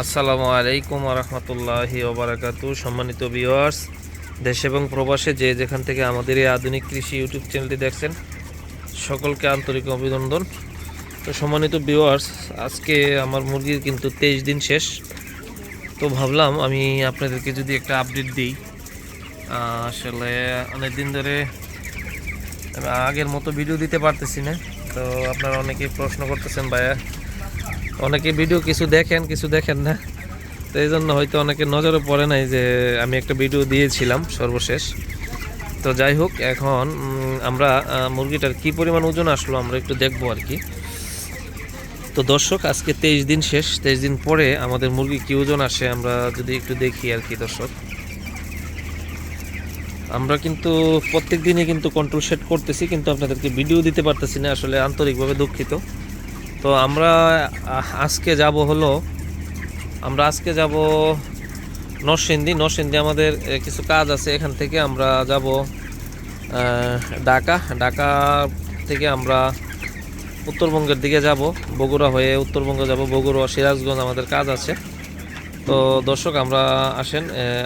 আসসালামু আলাইকুম রহমতুল্লাহি ওবরাকাতু। সম্মানিত ভিউয়ার্স দেশ এবং প্রবাসে যে যেখান থেকে আমাদের এই আধুনিক কৃষি ইউটিউব চ্যানেলটি দেখছেন, সকলকে আন্তরিক অভিনন্দন। তো সম্মানিত ভিউয়ার্স আজকে আমার মুরগির কিন্তু তেইশ দিন শেষ। তো ভাবলাম আমি আপনাদেরকে যদি একটা আপডেট দিই। আসলে অনেক দিন ধরে আগের মতো ভিডিও দিতে পারতেছি না। তো আপনারা অনেকেই প্রশ্ন করতেছেন, ভাইয়া অনেকে ভিডিও কিছু দেখেন কিছু দেখেন না। তো এই জন্য হয়তো অনেকে নজরে পড়ে নাই যে আমি একটা ভিডিও দিয়েছিলাম সর্বশেষ। তো যাই হোক, এখন আমরা মুরগিটার কি পরিমাণ ওজন আসলো আমরা একটু দেখব আর কি। তো দর্শক, আজকে তেইশ দিন শেষ, তেইশ দিন পরে আমাদের মুরগি কি ওজন আসে আমরা যদি একটু দেখি আর কি দর্শক। আমরা কিন্তু প্রত্যেক দিনই কিন্তু কন্ট্রোল সেট করতেছি, কিন্তু আপনাদেরকে ভিডিও দিতে পারতেছি না, আসলে আন্তরিকভাবে দুঃখিত। তো আমরা আজকে যাব হলো, আমরা আজকে যাব নরসিংদী। নরসিংদী আমাদের কিছু কাজ আছে, এখান থেকে আমরা যাব ঢাকা। ঢাকা থেকে আমরা উত্তরবঙ্গের দিকে যাব, বগুড়া হয়ে উত্তরবঙ্গ যাব, বগুড়া, সিরাজগঞ্জ আমাদের কাজ আছে। তো দর্শক, আমরা আসেন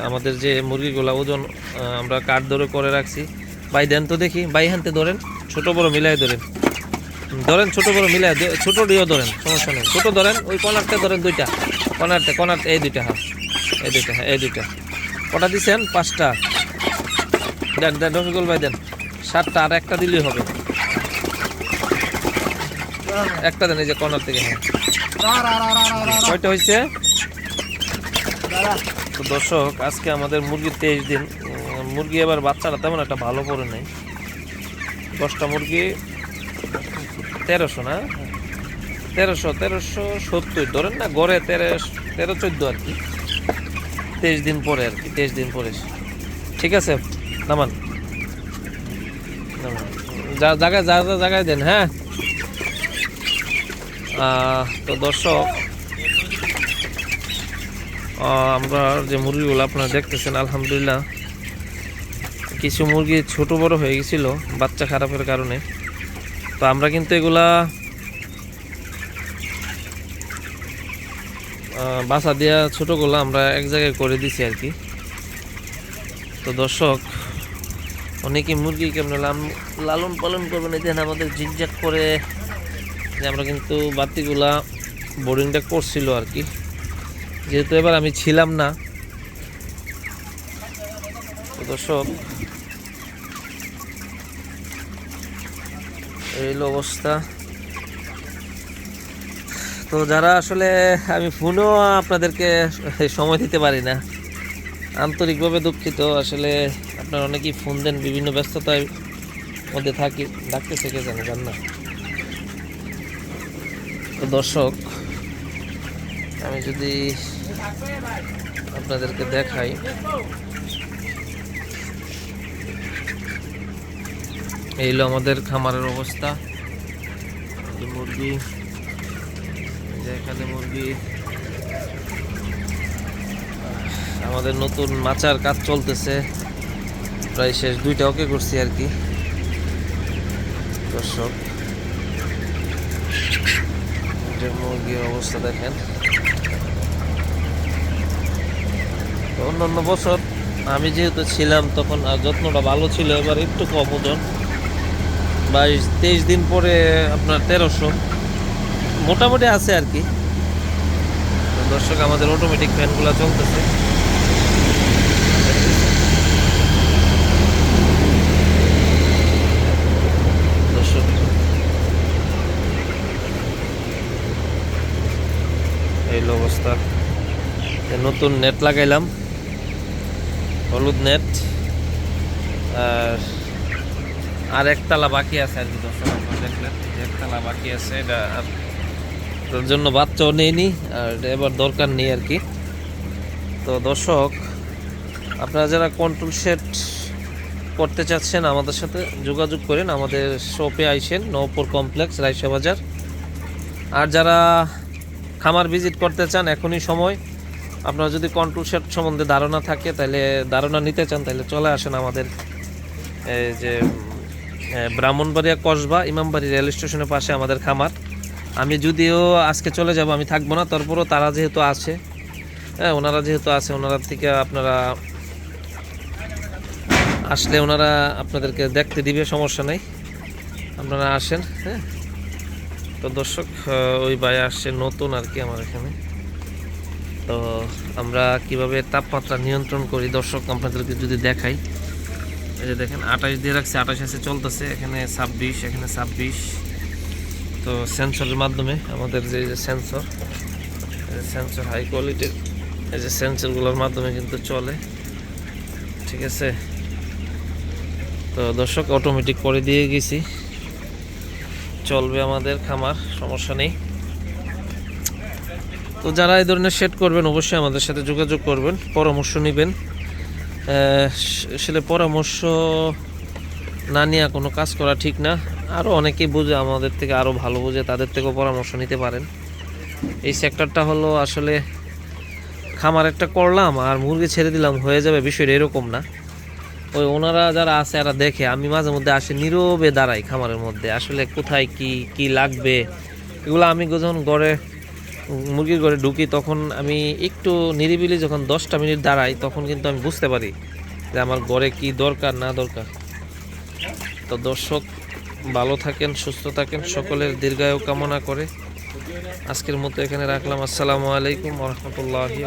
আমাদের যে মুরগিগুলো, ওজন আমরা কাঠ ধরে করে রাখছি। ভাই দেন তো দেখি, ভাই হানতে ধরেন, ছোট বড় মিলাই ধরেন। ধরেন ছোট বড় মিলে ছোট ডিও ধরেন, সমস্যা নেই। ছোট ধরেন, ওই কনারটা ধরেন দুইটা। কনারটা, কনার এই দুইটা হ্যাঁ। এই দুইটা হ্যাঁ এই দুইটা। কটা দিচ্ছেন পাঁচটা। দেন দেন, রফিকুল ভাই, দেন। সাতটা আর একটা দিলেই হবে। একটা দেন, এই যে কর্নার থেকে হ্যাঁ। কয়টা হয়েছে তো দর্শক, আজকে আমাদের মুরগি তেইশ দিন। মুরগি এবার বাচ্চারা তেমন একটা ভালো পড়ে নাই। দশটা মুরগি তেরোশো না? তেরোশো তেরোশো সত্তর। ধরেন না, গড়ে তেরো তেরো চোদ্দ আর কি। তেইশ দিন পরে আর কি, তেইশ দিন পরে। ঠিক আছে? নামান। যা জায়গায় যা যা জায়গায় দেন হ্যাঁ? তো দর্শক আমরা যে মুরগিগুলো আপনারা দেখতেছেন, আলহামদুলিল্লাহ, কিছু মুরগি ছোট বড় হয়ে গেছিল, বাচ্চা খারাপের কারণে। তো আমরা কিন্তু এগুলা বাসা দেওয়া ছোটোগুলো আমরা এক জায়গায় করে দিছি আর কি। তো দর্শক, অনেকে মুরগি কেমন লালন পালন করবেন এই দেন আমাদের ঝিকঝাক করে যে আমরা কিন্তু বাতিগুলা বোর্ডিংটা করছিল আর কি। যেহেতু এবার আমি ছিলাম না। দর্শক এই হলো অবস্থা। তো যারা আসলে, আমি ফোনও আপনাদেরকে সময় দিতে পারি না। আন্তরিকভাবে দুঃখিত। আসলে আপনারা অনেকেই ফোন দেন, বিভিন্ন ব্যস্ততার মধ্যে থাকি। ডাকতে কে জানে, জান না। তো দর্শক, আমি যদি আপনাদেরকে দেখাই। এই হলো আমাদের খামারের অবস্থা। মুরগি। এখানে মুরগি। আমাদের নতুন মাচার কাজ চলতেছে। প্রায় শেষ দুইটা ওকে করছি আর কি। দর্শক মুরগির অবস্থা দেখেন। তো অন্যান্য বছর আমি যেহেতু ছিলাম, তখন যত্নটা ভালো ছিল, এবার একটু কম ওজন। বাইশ, তেইশ দিন পরে আপনার তেরোশো। মোটামুটি আছে আর কি। দর্শক, আমাদের অটোমেটিক ফ্যানগুলো চলতেছে। দর্শক অবস্থা। নতুন নেট লাগাইলাম। হলুদ নেট আর আর একতলা বাকি আছে আর কি, দর্শক, আপনারা দেখলেন। একতলা বাকি আছে, এটা আর তার জন্য বাচ্চাও নেইনি আর এবার দরকার নেই আর কি। তো দর্শক, আপনারা যারা কন্ট্রোল সেট করতে চাচ্ছেন আমাদের সাথে যোগাযোগ করেন, আমাদের শপে আইসেন নৌপুর কমপ্লেক্স রাইসা বাজার। আর যারা খামার ভিজিট করতে চান, এখনই সময়। আপনার যদি কন্ট্রোল সেট সম্বন্ধে ধারণা থাকে, তাহলে ধারণা নিতে চান, তাহলে চলে আসেন আমাদের, এই যে ব্রাহ্মণবাড়িয়া কসবা, ইমামবাড়ি রেল স্টেশনের পাশে আমাদের খামার। আমি যদিও আজকে চলে যাব, আমি থাকব না, তারপরও তারা যেহেতু আছে হ্যাঁ ওনারা যেহেতু আছে, ওনারা থেকে আপনারা আসলে ওনারা আপনাদেরকে দেখতে দিবে, সমস্যা নেই। আপনারা আসেন হ্যাঁ। তো দর্শক ওই ভাই আসছে নতুন আর কি আমার এখানে। তো আমরা কীভাবে তাপমাত্রা নিয়ন্ত্রণ করি? দর্শক, আপনাদেরকে যদি দেখাই। এই যে দেখেন, আঠাশ দিয়ে রাখছে, আঠাশ আছে, চলতেছে। এখানে ছাব্বিশ এখানে ছাব্বিশ। তো সেন্সরের মাধ্যমে আমাদের যে যে সেন্সর সেন্সর হাই কোয়ালিটির, এই যে সেন্সরগুলোর মাধ্যমে কিন্তু চলে। ঠিক আছে? তো দর্শক অটোমেটিক করে দিয়ে গেছি। চলবে আমাদের খামার, সমস্যা নেই। তো যারা এই ধরনের সেট করবেন, অবশ্যই আমাদের সাথে যোগাযোগ করবেন, পরামর্শ নেবেন। আসলে পরামর্শ না নিয়ে কোনো কাজ করা ঠিক না। আরও অনেকেই বুঝে, আমাদের থেকে আরও ভালো বুঝে, তাদের থেকেও পরামর্শ নিতে পারেন। এই সেক্টরটা হলো আসলে খামার একটা করলাম আর মুরগি ছেড়ে দিলাম, হয়ে যাবে বিষয়টা এরকম না। ওই ওনারা যারা আছে, এরা দেখে, আমি মাঝে মধ্যে আসে, নীরবে দাঁড়াই খামারের মধ্যে, আসলে কোথায় কি কি লাগবে? এগুলো আমি যখন ঘরে মুরগির ঘরে ঢুকি, তখন আমি একটু নিরিবিলি যখন দশটা মিনিট দাঁড়াই, তখন কিন্তু আমি বুঝতে পারি যে আমার ঘরে কি দরকার, না দরকার। তো দর্শক, ভালো থাকেন, সুস্থ থাকেন, সকলের দীর্ঘায়ু কামনা করে আজকের মতো এখানে রাখলাম। আসসালামু আলাইকুম রহমতুল্লাহি